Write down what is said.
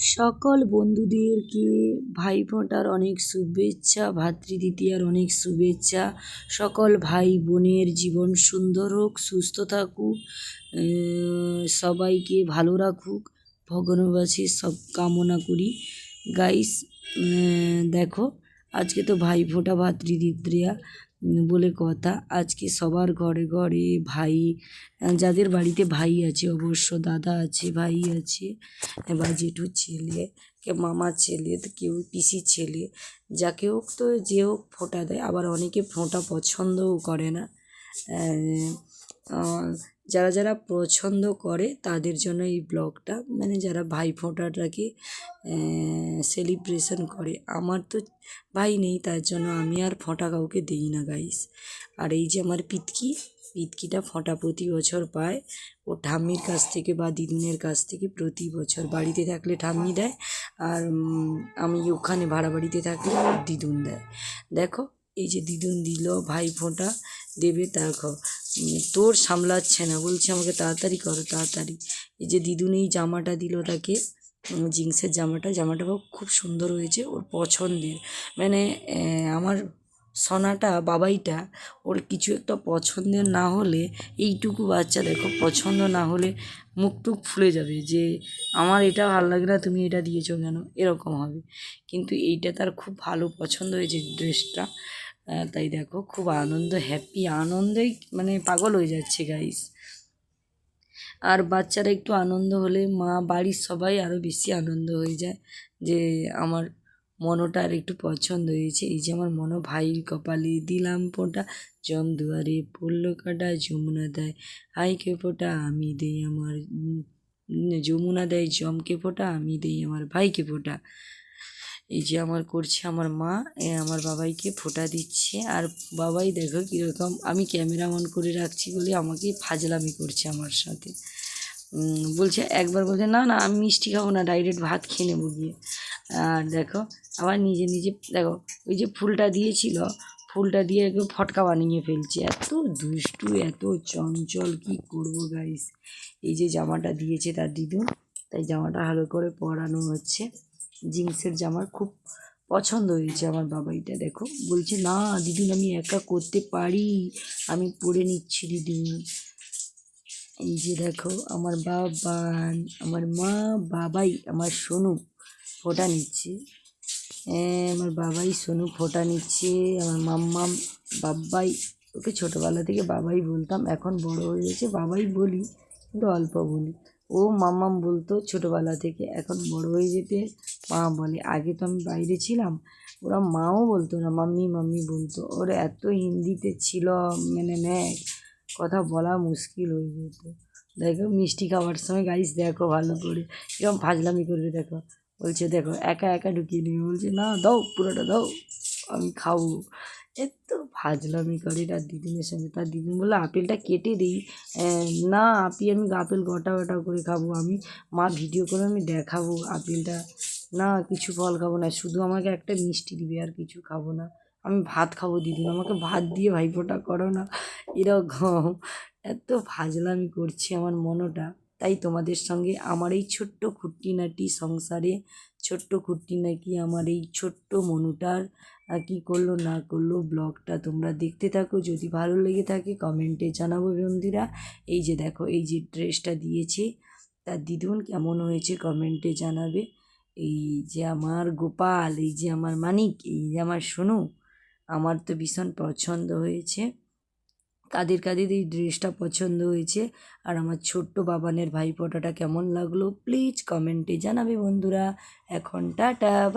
সকল বন্ধুদেরকে ভাইফোঁটার অনেক শুভেচ্ছা, ভাতৃদ্বিতীয়ার অনেক শুভেচ্ছা। সকল ভাই বোনের জীবন সুন্দর হোক, সুস্থ থাকুক সবাইকে ভালো রাখুক। ভগবানবাসী সব কামনা করি। গাইস দেখো, আজকে তো ভাইফোঁটা, ভাতৃদ্বিতীয়া। বলে কথা। আজকে সবার ঘরে ঘরে ভাই, যাদের বাড়িতে ভাই আছে, অবশ্য দাদা আছে, ভাই আছে, বা জেঠু ছেলে, কে মামার ছেলে, তো কেউ পিসি ছেলে, যাকে হোক তো যে হোক ফোঁটা দেয়। আবার অনেকে ফোঁটা পছন্দও করে না। যারা যারা পছন্দ করে তাদের জন্য এই ব্লগটা মানে যারা ভাই ফোঁটাটাকে সেলিব্রেশন করে, আমার তো ভাই নেই, তার জন্য আমি আর ফোঁটা কাউকে দিই না গাইস আর এই যে আমার পিতকি, পিতকিটা ফোঁটা প্রতি বছর পায়। ও ঠাম্মির কাছ থেকে বা দিদুনের কাছ থেকে প্রতি বছর বাড়িতে থাকলে ঠাম্মি দেয়, আর আমি ওখানে ভাড়া বাড়িতে থাকলে দিদুন দেয়। দেখো, এই যে দিদুন দিল, ভাই ফোঁটা দেবে দেখো তোর সামলাচ্ছে না। বলছে, আমাকে তাড়াতাড়ি করো, তাড়াতাড়ি। এই যে দিদুন এই জামাটা দিল তাকে। জিন্সের জামাটা। জামাটা খুব সুন্দর হয়েছে ওর পছন্দের। মানে আমার সোনাটা, বাবাইটা ওর কিছু একটা পছন্দের না হলে, এইটুকু বাচ্চা দেখো, পছন্দ না হলে মুখ টুক ফুলে যাবে যে, আমার এটা ভালো লাগে না, তুমি এটা দিয়েছ কেন? এরকম হবে। কিন্তু এইটা তার খুব ভালো পছন্দ হয়েছে ড্রেসটা। তাই দেখো, খুব আনন্দ হ্যাপি আনন্দেই মানে পাগল হয়ে যাচ্ছে গাইস আর বাচ্চারা একটু আনন্দ হলে মা বাড়ির সবাই আরও বেশি আনন্দ হয়ে যায় যে আমার মনোটা আর একটু পছন্দ হয়েছে। এই যে আমার মনো ভাইয়ের কপালে দিলাম ফোঁটা জম দুয়ারে পড়ল কাটা, যমুনা দেয় হাইকে ফোঁটা, আমি দেই আমার যমুনা দেয় জমকে ফোঁটা, আমি দেই আমার ভাইকে ফোঁটা। এই যে আমার করছে আমার মা আমার বাবাইকে ফোঁটা দিচ্ছে। আর বাবাই দেখো কীরকম, আমি ক্যামেরা অন করে রাখছি বলে আমাকে ফাজলামি করছে আমার সাথে। বলছে একবার বলছে, না না, আমি মিষ্টি খাব না ডাইরেক্ট ভাত খেয়ে নেব গিয়ে। আর দেখো, আবার নিজে নিজে, দেখো, ওই যে ফুলটা দিয়েছিল, ফুলটা দিয়ে একদম ফটকা বানিয়ে ফেলছে। এত দুষ্টু, এত চঞ্চল, কি করব গাইস এই যে জামাটা দিয়েছে তার দিদুন, তাই জামাটা ভালো করে পরানো হচ্ছে। জিন্সের জামার খুব পছন্দ হয়েছে আমার বাবাইটা দেখো। বলছে, না দিদুন আমি একা করতে পারি। আমি পরে নিচ্ছি দিদুন এই যে দেখো, আমার বাবান আমার মা, বাবাই, আমার সোনু, ফোটা নিচ্ছে। আমার বাবাই, সোনু ফোটা নিচ্ছে। আমার মাম্মাম বাবাই, ওকে ছোটোবেলা থেকে বাবাই বলতাম, এখন বড় হয়ে গেছে। বাবাই বলি, কিন্তু অল্প বলি। ও মাম্মাম বলতো ছোটোবেলা থেকে, এখন বড় হয়ে যেতে মা বলে, আগে তো আমি বাইরে ছিলাম। ওরা মাও বলতো না, মাম্মি মাম্মি বলতো। ওরা এত হিন্দিতে ছিল মানে নেয় কথা বলা মুশকিল হয়ে যেত। দেখো, মিষ্টি খাওয়ার সময় গাইস দেখো ভালো করে এরকম ফাজলামি করবে দেখো। বলছে, দেখো, একা একা ঢুকিয়ে নিয়ে বলছে, না, দাও, পুরোটা দাও, আমি খাব। এত ফাজলামি করে তার দিদিনের সঙ্গে। তার দিদিন বলল, আপেলটা কেটে দিই। না আপি, আমি আপেল গোটা গোটা করে খাব। আমি, মা ভিডিও করে আমি দেখাবো আপেলটা। না, কিছু ফল খাব না। শুধু আমাকে একটা মিষ্টি দিবে আর কিছু খাব না। আমি ভাত খাব দিদিন। আমাকে ভাত দিয়ে ভাইফোঁটা করো না। এরকম এত ফাজলামি করছি আমার মনটা। তাই তোমাদের সঙ্গে আমার এই ছোট্ট খুঁটিনাটি সংসারে, ছোট্ট খুঁটিনাটি আমার এই ছোট্ট মনুটার কী করল না করল ব্লগটা তোমরা দেখতে থাকো। যদি ভালো লেগে থাকে কমেন্টে জানাব বন্ধুরা। এই যে দেখো, এই যে ড্রেসটা দিয়েছে। তার দিদুন কেমন হয়েছে কমেন্টে জানাবে। এই যে আমার গোপাল, এই যে আমার মানিক, এই যে আমার সোনু, আমার তো ভীষণ পছন্দ হয়েছে। কাদের কাদের এই ড্রেসটা পছন্দ হয়েছে? আর আমার ছোট্ট বাবানের ভাইফোঁটাটা কেমন লাগল? প্লিজ কমেন্টে জানাবে বন্ধুরা। এখন টাটা